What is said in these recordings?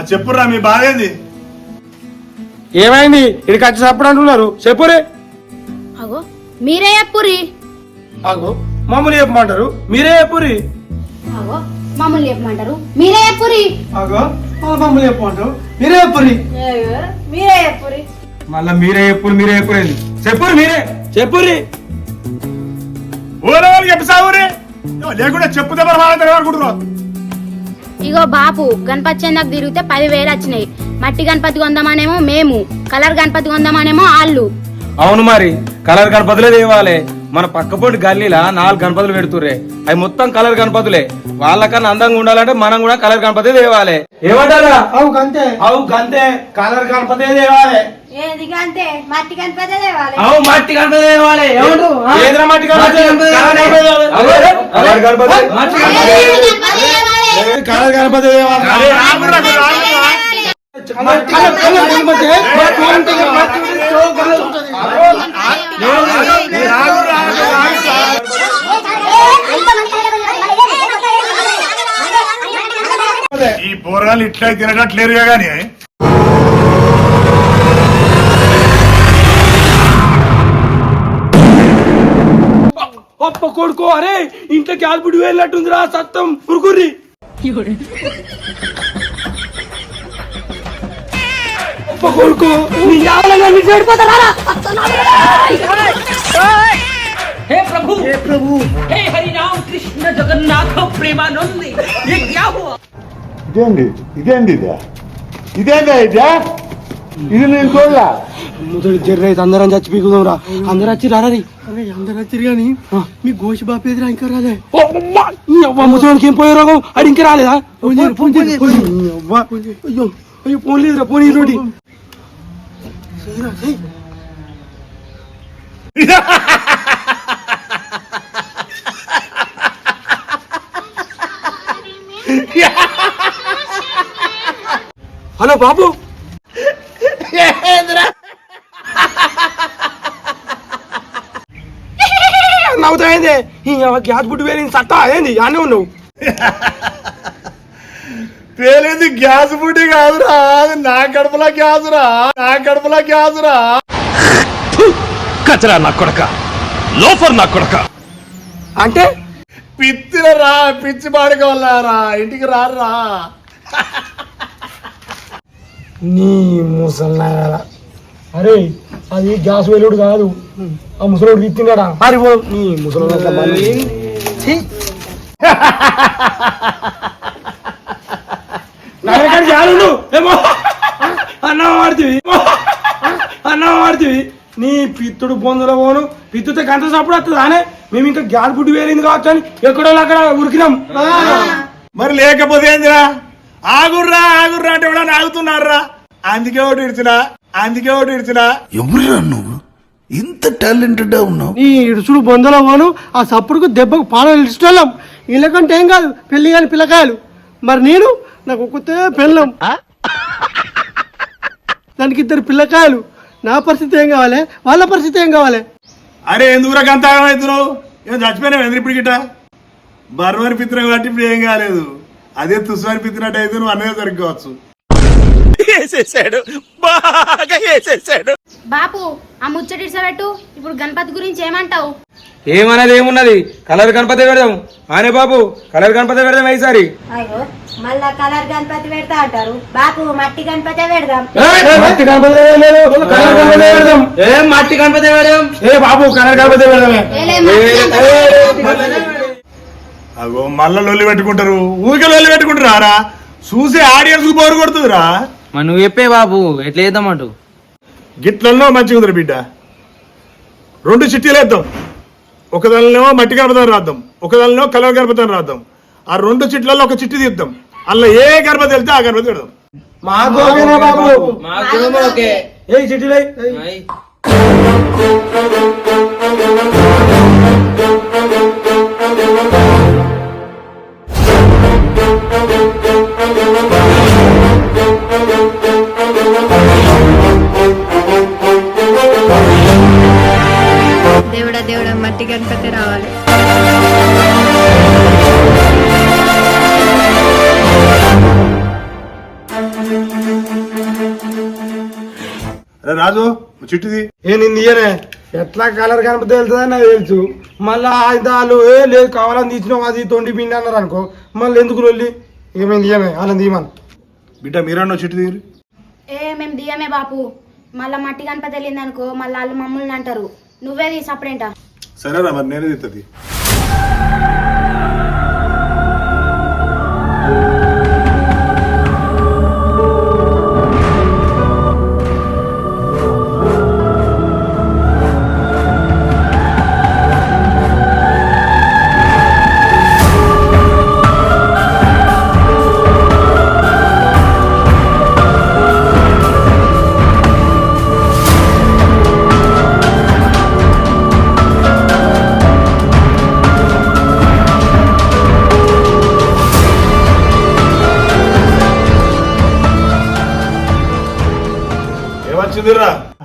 ఆ చెప్పురా మీ బాధ ఏంది ఏమైంది? ఇక్కడికి వచ్చి చప్పుడు అంటున్నారు. చెప్పురే అగో మీరే చెప్పురి అగో మమ్మల్ని చెప్పమంటారు. మీరే చెప్పురి అగో మమ్మల్ని చెప్పమంటారు. మీరే చెప్పురి అగో మళ్ళీ మమ్మల్ని చెప్పమంటారు. మీరే చెప్పురి మీరే చెప్పురి మళ్ళా మీరే చెప్పురు మీరే చెప్పురేది చెప్పురు మీరే. చెప్పురి ఊరే వాళ్ళు చెప్పిసావురే లేకుండా చెప్పుతే మరి అనుకుంటున్నావు ఇగో బాపు గణపతి చెందకు తిరిగితే పదివేలు వచ్చినాయి మట్టి గణపతి కొందామనేమో మేము కలర్ గణపతి కొందామనేమో వాళ్ళు అవును మరి కలర్ గణపతులే తేవాలి మన పక్కపొంటి గల్లీలా నాలుగు గణపతులు పెడుతుర్రే అవి మొత్తం కలర్ గణపతులే వాళ్ళకన్నా అందంగా ఉండాలంటే మనం కూడా కలర్ గణపతి తేవాలి ఏమంటారా అవు గంతే అవు గంతే కలర్ గణపతి తేవాలి ఏది అంతే మట్టి గణపతి తేవాలి అవు మట్టి గణపతి తేవాలి ఏమంటారు ఏదిరా మట్టి గణపతి కలర్ గణపతి మట్టి గణపతి గణపతి ఈ పోరగాళ్ళు ఇట్లా తినట్లేరుగా గాని ఒప్ప కొడుకో అరే ఇంట్లో క్యాల్పుడి వెళ్ళినట్టుందిరా సత్తం. ఉరుకుర్రి. पकड़ को हे प्रभु हे प्रभु हे हरि कृष्ण जगन्नाथ प्रेमानंद ये क्या हुआ इधे इधे इधे इधे इधे इधे ಕೊಡ್ಲಾ ముదుడు జర్ర అయితే అందరం చచ్చి పీకుదాం రా. అందరూ వచ్చి రారీ అరే అందరూ వచ్చి కానీ మీ గోషి బాపేదిరా ఇంకా రాలే. ముసలికి ఏం పోయే రోగం అది ఇంకా రాలేదా? అయ్యో అయ్యో ఫోన్ లేదురా ఫోన్ ఈ రోటి హలో బాబు. నవ్వుతాయింది గ్యాస్ బుడ్డు వేలింది సత్తా ఏంది అన్నీ ఉన్నావు. పేలేది గ్యాస్ బుడ్డి కాదురా. నా కడుపులో గ్యాస్ రా నా కడుపులో గ్యాస్ రా కచరా నా కొడక. లోఫర్ నా కొడక. అంటే? పిత్తిన రా పిచ్చి పాడుకోవాలరా ఇంటికి రారా. నీ ముసల్లాగల అరే అది గ్యాస్ వేలుడు కాదు. ఆ ముసలోడు తిన్నాడా? మరి పో. నీ ముసలోడు ఏమో అన్నం నీ పిత్తుడు బొందులో పోను. పిత్తుతే గంట సప్పుడు వస్తుంది అనే మేము ఇంకా గ్యాస్ బుడ్డి వేరింది కావచ్చు అని ఎక్కడో అక్కడ ఉరికినాం. మరి లేకపోతే ఏందిరా? ఆగుర్రా ఆగుర్రా అంటే కూడా ఆగుతున్నారా? అందుకే ఒకటి ఇడిచినా అందుకే ఒకటి ఇడిచినా. ఎవరురా నువ్వు? ఇంత టాలెంటెడ్ ఉన్నావు? ఈ ఇడుసుడు బొందలో పోను ఆ సప్పుడుకు దెబ్బకు పాలు ఇష్టం వీళ్ళకంటే ఏం కాదు పెళ్ళి కాని పిల్లకాయలు. మరి నేను నాకు ఒక్కతే పెళ్ళం. దానికి ఇద్దరు పిల్లకాయలు. నా పరిస్థితి ఏం కావాలి? వాళ్ళ పరిస్థితి ఏం కావాలి? అరే ఎందుకురా గంత అవుతున్నావు? ఏం చచ్చిపోయినావు ఎందుకు ఇప్పుడు గిట్ట బర్మని పిత్రం కాబట్టి ఇప్పుడు ఏం కాలేదు. అదే తుస్వాని పిత్తినట్టు అయితే నువ్వు అన్నదే దొరికోవచ్చు వేసేసాడు. బాగా వేసేసాడు. బాపు ఆ ముచ్చటి పెట్టు ఇప్పుడు గణపతి గురించి ఏమంటావు? ఏమన్నది ఏమున్నది? కలర్ గణపతి పెడదాం. ఆనే బాబు కలర్ గణపతి పెడదాం ఈసారి. అయ్యో మళ్ళా కలర్ గణపతి పెడతా అంటారు. బాపు మట్టి గణపతి పెడదాం. మట్టి గణపతి లేదు. కలర్ గణపతి పెడదాం. ఏ మట్టి గణపతి పెడదాం. ఏ బాబు కలర్ గణపతి అగో మళ్ళా లొల్లి పెట్టుకుంటారు. ఊరికే లొల్లి పెట్టుకుంటారా రా చూసే ఆడియన్స్ బోరు కొడుతుందిరా. మరి నువ్వు చెప్పే బాబు ఎట్లా వేద్దామంటు గిట్లలో మంచిగా ఉందిరా బిడ్డ. రెండు చిట్టీలు వేద్దాం. ఒకదానిలో మట్టి గణపతి రాద్దాం. ఒకదానిలో కలర్ గణపతి రాద్దాం. ఆ రెండు చిట్లలో ఒక చిట్టి తీద్దాం. అందులో ఏ గణపతి వెళ్తే ఆ గణపతి పెడదాం చిట్టిలై. దేవుడా దేవుడా మట్టి గణపతి రావాలి. రాజు చుట్టుది. ఏ నిన్ను ఎట్లా కలర్ కనపడితే వెళ్తుందని నాకు తెలుసు. మళ్ళా వాళ్ళు ఏ లేదు కావాలని తీసినావు అది తొండి పిండి అన్నారు అనుకో. మళ్ళీ ఎందుకు లొల్లి? ఏమైంది ఏమే వాళ్ళని తీయమని. బిడ్డ మీరన్నో చిట్టి తీరు ఏ మేము దియమే బాపు. మళ్ళా మట్టి గణపతి వెళ్ళింది అనుకో మళ్ళీ వాళ్ళు మమ్మల్ని అంటారు. నువ్వే తీసి అప్పుడేంట సరేరా మరి నేనే తీస్తుంది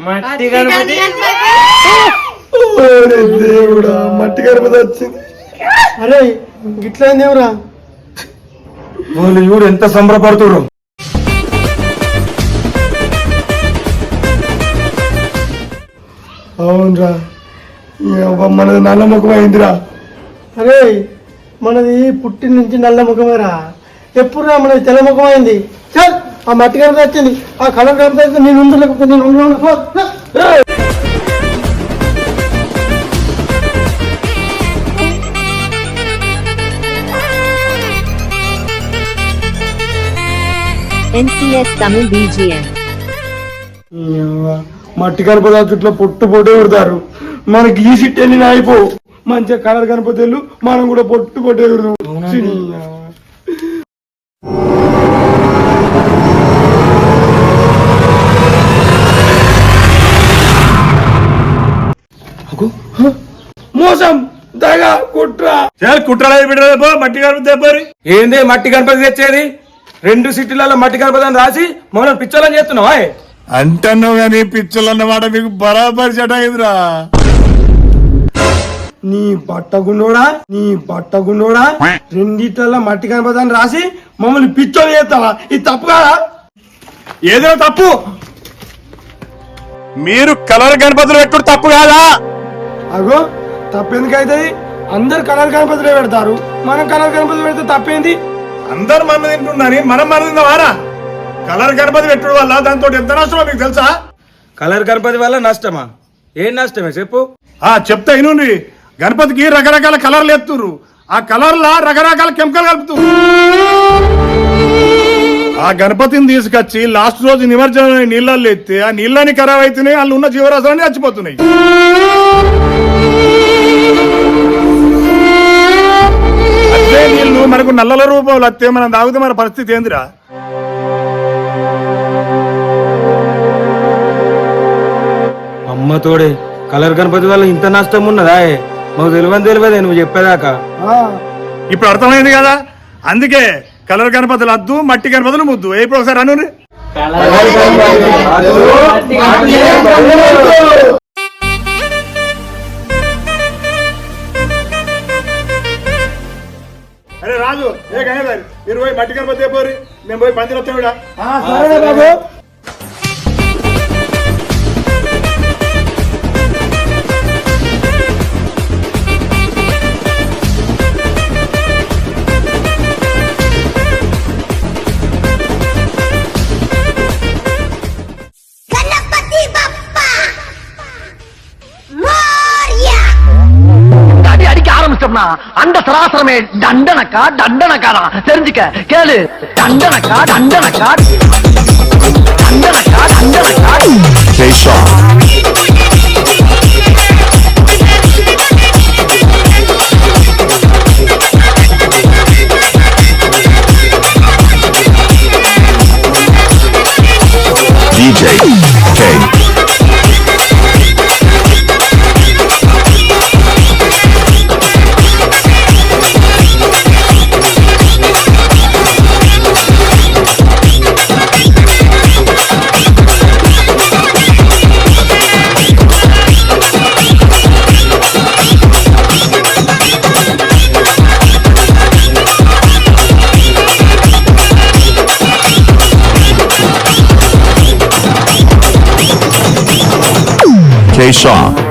మట్టి గణపతి. దేవుడా మట్టి గణపతి వచ్చింది. అరే గిట్లా ఏందేవురా వాళ్ళు చూడు ఎంత సంబరపడుతుడు అవునరా మనది నల్ల ముఖం అయిందిరా అరే మనది పుట్టిన నుంచి నల్ల ముఖమేరా ఎప్పుడు మనది తెల్ల ముఖం అయింది చల్! ఆ మట్టి కనపడి వచ్చింది ఆ కలర్ కనపడి నేను ఉండలేకపోతే నేను మట్టి గణపతి చుట్టూ పొట్టు పొట్టు ఎగురుతారు మనకి ఈ సిట్ వెళ్ళిన అయిపో మంచిగా కలర్ గణపతులు మనం కూడా పొట్టు పొట్టు ఎగురుతాం మోసం దగ కుట్ర. చాలు కుట్రాలి బిడ్డ పో మట్టి గణపతి తెప్పరి ఏంది మట్టి గణపతి తెచ్చేది? రెండు సిటీలలో మట్టి గణపతి అని రాసి మనం పిచ్చోళ్ళని చేస్తున్నావా? అంటున్నావు కానీ పిచ్చలు అన్నమాట మీకు బరాబరి అయిందిరా నీ బట్టగుండోడా నీ బట్టగుండోడా రెండిట్లలో మట్టి అని రాసి మమ్మల్ని పిచ్చోని చేస్తావా ఇది తప్పు కాదా? ఏదో తప్పు. మీరు కలర్ గణపతులు పెట్టుడు తప్పు కాదా? అగో తప్పెందుకు అవుతుంది అందరు కలర్ గణపతులే పెడతారు. మనం కలర్ గణపతులు పెడితే తప్పేంది? అందరు మన తింటున్నారని మనం మన తిందామారా? కలర్ గణపతి పెట్టుడు వల్ల దాంతో ఎంత నష్టమో మీకు తెలుసా? కలర్ గణపతి వల్ల నష్టమా? ఏం నష్టమే? చెప్పు. ఆ చెప్తా ఇనుండి గణపతికి రకరకాల కలర్లు ఎత్తురు ఆ కలర్లా రకరకాల కెమికల్ కలుపుతురు ఆ గణపతిని తీసుకొచ్చి లాస్ట్ రోజు నిమజ్జనం నీళ్ళల్లో ఎత్తే ఆ నీళ్ళని ఖరాబ్ అవుతున్నాయి వాళ్ళు ఉన్న జీవరాశులన్నీ చచ్చిపోతున్నాయి. మనకు నల్లల రూపంలో వస్తే మనం తాగితే మన పరిస్థితి ఏందిరా? అమ్మ తోడే కలర్ గణపతి వల్ల ఇంత నష్టం ఉన్నదా మాకు తెలియని తెలియదే నువ్వు చెప్పేదాకా. ఇప్పుడు అర్థమైంది కదా? అందుకే కలర్ గణపతులు అద్దు మట్టి గణపతులు ముద్దు. ఏ ఇప్పుడు ఒకసారి అను అరే రాజు ఏ గణేష్ మీరు పోయి మట్టి గణపతి పోరి మేము పోయి పందిరి వస్తాం ఈడ. సరేనా బాబు அடிக்க அந்த சராசரமே தண்டனக்கா தண்டனக்கா தான் தெரிஞ்சுக்க கேளு. தண்டனக்கா தண்டனக்கா. தண்டனக்கா தண்டனக்கா. they saw.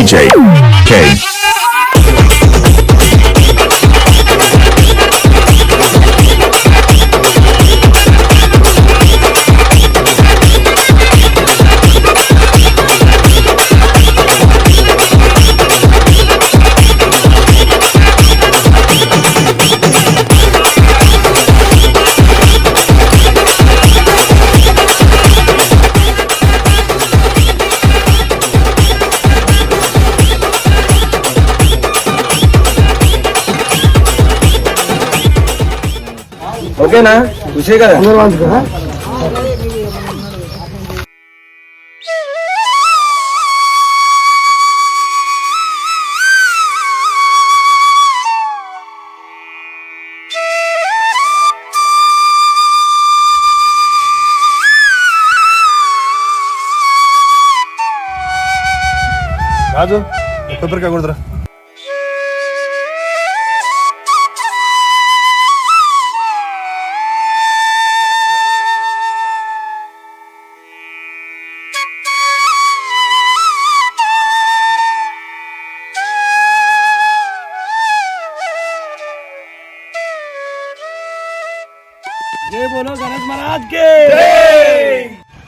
DJ K. ఓకేనా చూసే కదా? రాజు కొబ్బరికాయ కొడుతురా?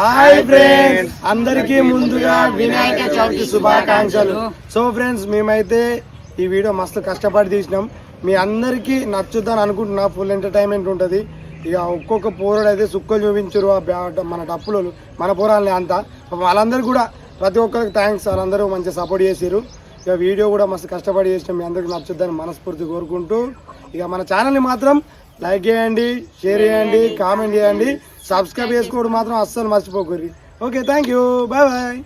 హాయ్ ఫ్రెండ్స్ అందరికీ ముందుగా వినాయక చవితి శుభాకాంక్షలు. సో ఫ్రెండ్స్ మేమైతే ఈ వీడియో మస్తు కష్టపడి తీసినాం. మీ అందరికీ నచ్చుద్దని అనుకుంటున్నా. ఫుల్ ఎంటర్టైన్మెంట్ ఉంటుంది. ఇక ఒక్కొక్క పోరాడు అయితే సుక్కలు చూపించారు మన డప్పులు మన పోరాలని అంతా. వాళ్ళందరూ కూడా ప్రతి ఒక్కరికి థ్యాంక్స్ వాళ్ళందరూ మంచిగా సపోర్ట్ చేసారు ఇక వీడియో కూడా మస్తు కష్టపడి చేసినాం. మీ అందరికి నచ్చుద్దని మనస్ఫూర్తి కోరుకుంటూ ఇక మన ఛానల్ని మాత్రం లైక్ చేయండి షేర్ చేయండి కామెంట్ చేయండి. సబ్స్క్రైబ్ చేసుకోవడం మాత్రం అస్సలు మర్చిపోకూరి okay thank you bye bye